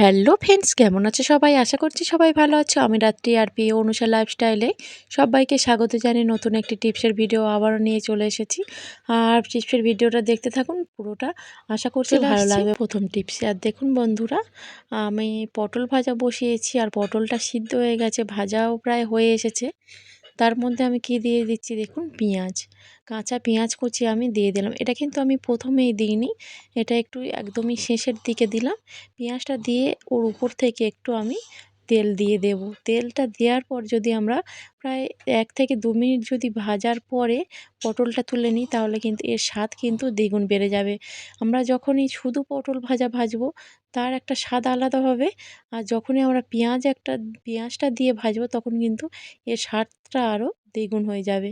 Hello friends কেমন আছে সবাই? আশা করছি সবাই ভালো আছো। আমি রাত্রি আর প্রিয় অনুষা লাইফস্টাইলে সবাইকে স্বাগত জানিয়ে নতুন একটি টিপসের ভিডিও আবারও নিয়ে চলে এসেছি। আর টিপসের ভিডিওটা দেখতে থাকুন পুরোটা। আশা করছি ভালো লাগবে প্রথম টিপসে আর দেখুন বন্ধুরা আমি পটল ভাজা বসিয়েছি আর পটলটা সিদ্ধ হয়ে গেছে ভাজাও প্রায় হয়ে এসেছে। তার মধ্যে আমি কি দিয়ে দিচ্ছি দেখুন? পেঁয়াজ। কাঁচা পেঁয়াজ কুচি আমি দিয়ে দিলাম। এটা কিন্তু আমি প্রথমেই দিইনি। এটা একটু একদমই শেষের দিকে দিলাম। পেঁয়াজটা দিয়ে ওর উপর থেকে একটু আমি তেল দিয়ে দেব। তেলটা দেওয়ার পর যদি আমরা প্রায় এক থেকে দু মিনিট যদি ভাজার পরে পটলটা তুলে নিই, তাহলে কিন্তু এর স্বাদ কিন্তু দ্বিগুণ বেড়ে যাবে। আমরা যখনই শুধু পটল ভাজা ভাজবো, তার একটা স্বাদ আলাদা হবে। আর যখনই আমরা পেঁয়াজ একটা, পেঁয়াজটা দিয়ে ভাজবো, তখন কিন্তু এর স্বাদটা আরও দ্বিগুণ হয়ে যাবে।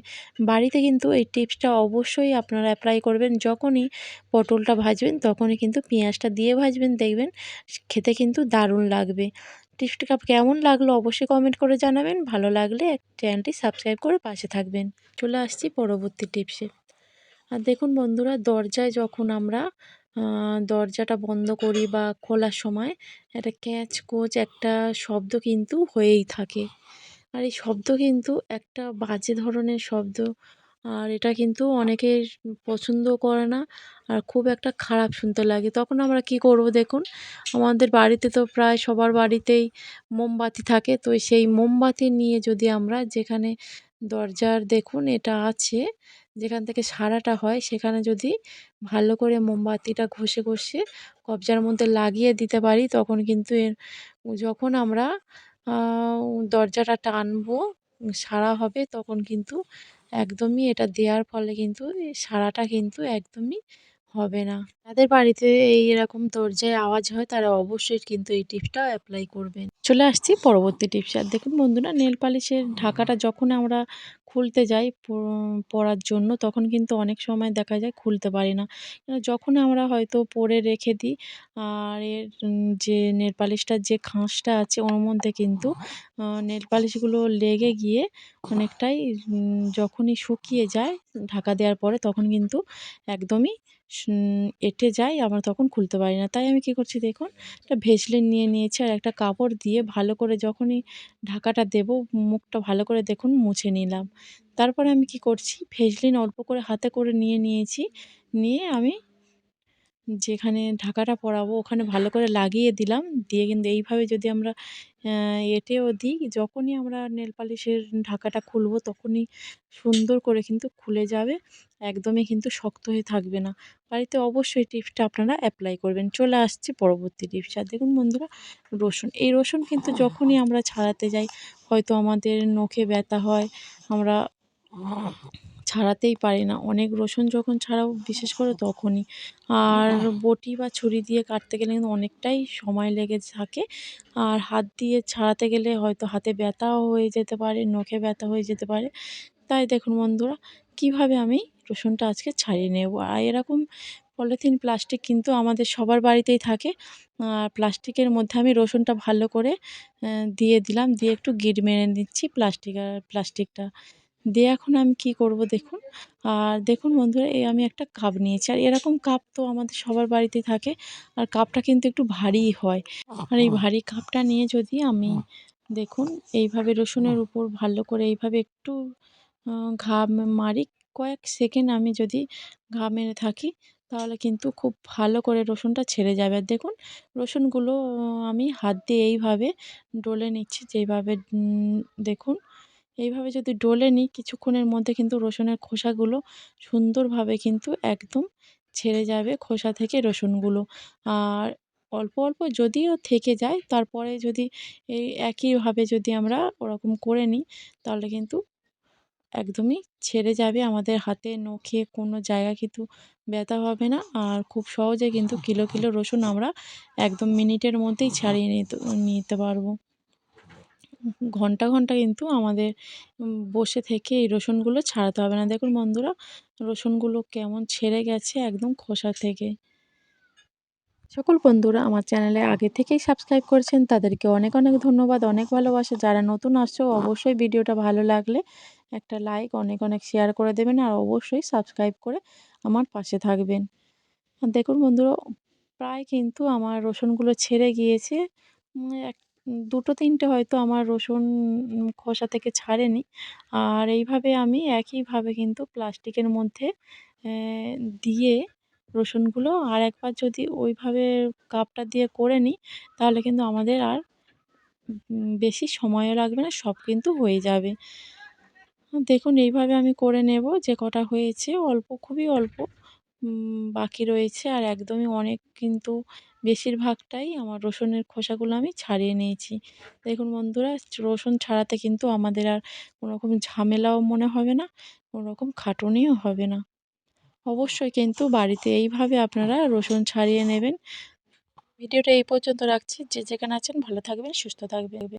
বাড়িতে কিন্তু এই টিপসটা অবশ্যই আপনারা অ্যাপ্লাই করবেন। যখনই পটলটা ভাজবেন, তখনই কিন্তু পেঁয়াজটা দিয়ে ভাজবেন, দেখবেন খেতে কিন্তু দারুণ লাগবে। টিপসটা কেমন লাগল অবশ্যই কমেন্ট করে জানাবেন। ভালো লাগলে চ্যানেলটি সাবস্ক্রাইব করে পাশে থাকবেন। চলে আসছি পরবর্তী টিপসে। আর দেখুন বন্ধুরা, দরজায় যখন আমরা দরজাটা বন্ধ করি বা খোলার সময় একটা ক্যাচ কোচ একটা শব্দ কিন্তু হয়েই থাকে। আর এই শব্দ কিন্তু একটা বাজে ধরনের শব্দ আর এটা কিন্তু অনেকে পছন্দ করে না। আর খুব একটা খারাপ শুনতে লাগে। তখন আমরা কি করব দেখুন? আমাদের বাড়িতে তো প্রায় সবার বাড়িতেই মোমবাতি থাকে। তো সেই মোমবাতি নিয়ে যদি আমরা যেখানে দরজার দেখুন এটা আছে, যেখান থেকে সারাটা হয়, সেখানে যদি ভালো করে মোমবাতিটা ঘষে ঘষে কবজার মধ্যে লাগিয়ে দিতে পারি, তখন কিন্তু এর যখন আমরা দরজাটা টানবো, সারা হবে, তখন কিন্তু একদমই এটা দেওয়ার ফলে কিন্তু সারাটা কিন্তু একদমই হবে না। তাদের বাড়িতে এই এরকম দরজায় আওয়াজ হয়, তারা অবশ্যই কিন্তু এই টিপসটা অ্যাপ্লাই করবেন। চলে আসছি পরবর্তী টিপস। আর দেখুন বন্ধুরা, নেল পালিশের ঢাকাটা যখন আমরা খুলতে যাই পরার জন্য, তখন কিন্তু অনেক সময় দেখা যায় খুলতে পারি না। যখন আমরা হয়তো পরে রেখে দিই, আর এর যে নেল পালিশটার যে খাঁজটা আছে, ওর মধ্যে কিন্তু নেল পালিশগুলো লেগে গিয়ে অনেকটাই যখনই শুকিয়ে যায়, ঢাকা দেওয়ার পরে তখন কিন্তু একদমই এঁটে যায় আমরা তখন খুলতে পারি না। তাই আমি কী করছি দেখুন, একটা ভেসলিন নিয়ে নিয়েছি আর একটা কাপড় দিয়ে ভালো করে যখনই ঢাকাটা দেব, মুখটা ভালো করে দেখুন মুছে নিলাম। তারপরে আমি কি করছি? ভেজলিন অল্প করে হাতে করে নিয়ে নিয়েছি। নিয়ে আমি যেখানে ঢাকাটা পরাবো, ওখানে ভালো করে লাগিয়ে দিলাম। দিয়ে কিন্তু এইভাবে যদি আমরা এঁটেও দিই, যখনই আমরা নেল পালিশের ঢাকাটা খুলবো, তখনই সুন্দর করে কিন্তু খুলে যাবে। একদমই কিন্তু শক্ত হয়ে থাকবে না। বাড়িতে অবশ্যই টিপসটা আপনারা অ্যাপ্লাই করবেন। চলে আসছি পরবর্তী টিপস। আর দেখুন বন্ধুরা, রসুন। এই রসুন কিন্তু যখনই আমরা ছাড়াতে যাই, হয়তো আমাদের নখে ব্যথা হয়, আমরা ছাড়াতেই পারি না। অনেক রসুন যখন ছাড়াও বিশেষ করে তখনই। আর বটি বা ছুরি দিয়ে কাটতে গেলে কিন্তু অনেকটাই সময় লেগে থাকে। আর হাত দিয়ে ছাড়াতে গেলে হয়তো হাতে ব্যথাও হয়ে যেতে পারে নখে ব্যথা হয়ে যেতে পারে। তাই দেখুন বন্ধুরা কীভাবে আমি রসুনটা আজকে ছাড়িয়ে নেব? আর এরকম পলিথিন প্লাস্টিক কিন্তু আমাদের সবার বাড়িতেই থাকে। আর প্লাস্টিকের মধ্যে আমি রসুনটা ভালো করে দিয়ে দিলাম। দিয়ে একটু গিট মেরে নিচ্ছি প্লাস্টিক আর প্লাস্টিকটা। দিয়ে এখন আমি কি করব দেখুন? আর দেখুন বন্ধুরা এই আমি একটা কাপ নিয়েছি। আর এরকম কাপ তো আমাদের সবার বাড়িতেই থাকে। আর কাপটা কিন্তু একটু ভারী হয়। আর এই ভারী কাপটা নিয়ে যদি আমি দেখুন এইভাবে রসুনের উপর ভালো করে এইভাবে একটু ঘা মারি কয়েক সেকেন্ড আমি যদি ঘা মেরে থাকি তাহলে কিন্তু খুব ভালো করে রসুনটা ছেড়ে যাবে। আর দেখুন রসুনগুলো আমি হাত দিয়ে এইভাবে ডলে নিচ্ছি যেইভাবে দেখুন এইভাবে যদি ডলে নিই কিছুক্ষণের মধ্যে কিন্তু রসুনের খোসাগুলো সুন্দরভাবে কিন্তু একদম ছেড়ে যাবে খোসা থেকে রসুনগুলো। আর অল্প অল্প যদিও থেকে যায়, তারপরে যদি এই একইভাবে যদি আমরা ওরকম করে নিই তাহলে কিন্তু একদমই ছেড়ে যাবে আমাদের হাতে, নখে কোনো জায়গা কিন্তু ব্যথা হবে না। আর খুব সহজে কিন্তু কিলো কিলো রসুন আমরা একদম মিনিটের মধ্যেই ছাড়িয়ে নিতে নিতে পারব। ঘণ্টা ঘণ্টা কিন্তু আমাদের বসে থেকে এই রসুনগুলো ছাড়াতে হবে না। দেখুন বন্ধুরা, রসুনগুলো কেমন ছেড়ে গেছে একদম খোসা থেকে। সকল বন্ধুরা আমার চ্যানেলে আগে থেকেই সাবস্ক্রাইব করেছেন, তাদেরকে অনেক অনেক ধন্যবাদ, অনেক ভালোবাসা। যারা নতুন আসছো, অবশ্যই ভিডিওটা ভালো লাগলে একটা লাইক, অনেক অনেক শেয়ার করে দেবেন আর অবশ্যই সাবস্ক্রাইব করে আমার পাশে থাকবেন। আর দেখুন বন্ধুরা, প্রায় কিন্তু আমার রসুনগুলো ছেড়ে গিয়েছে। এক দুটো তিনটে হয়তো আমার রসুন খোসা থেকে ছাড়েনি। আর এইভাবে আমি একইভাবে কিন্তু প্লাস্টিকের মধ্যে দিয়ে রসুনগুলো আর একবার যদি ওইভাবে কাপটা দিয়ে করে নিই, তাহলে কিন্তু আমাদের আর বেশি সময়ও লাগবে না, সব কিন্তু হয়ে যাবে। দেখুন এইভাবে আমি করে নেব, যে কটা হয়েছে, অল্প, খুবই অল্প। বাকি রয়েছে। আর একদমই অনেক কিন্তু বেশিরভাগটাই আমার রসুনের খোসাগুলো আমি ছাড়িয়ে নিয়েছি। দেখুন বন্ধুরা, রসুন ছাড়াতে কিন্তু আমাদের আর কোনো রকম ঝামেলাও মনে হবে না, কোনো রকম খাটুনিও হবে না। অবশ্যই কিন্তু বাড়িতে এইভাবে আপনারা রসুন ছাড়িয়ে নেবেন। ভিডিওটা এই পর্যন্ত রাখছি। যে যেখানে আছেন ভালো থাকবেন, সুস্থ থাকবেন।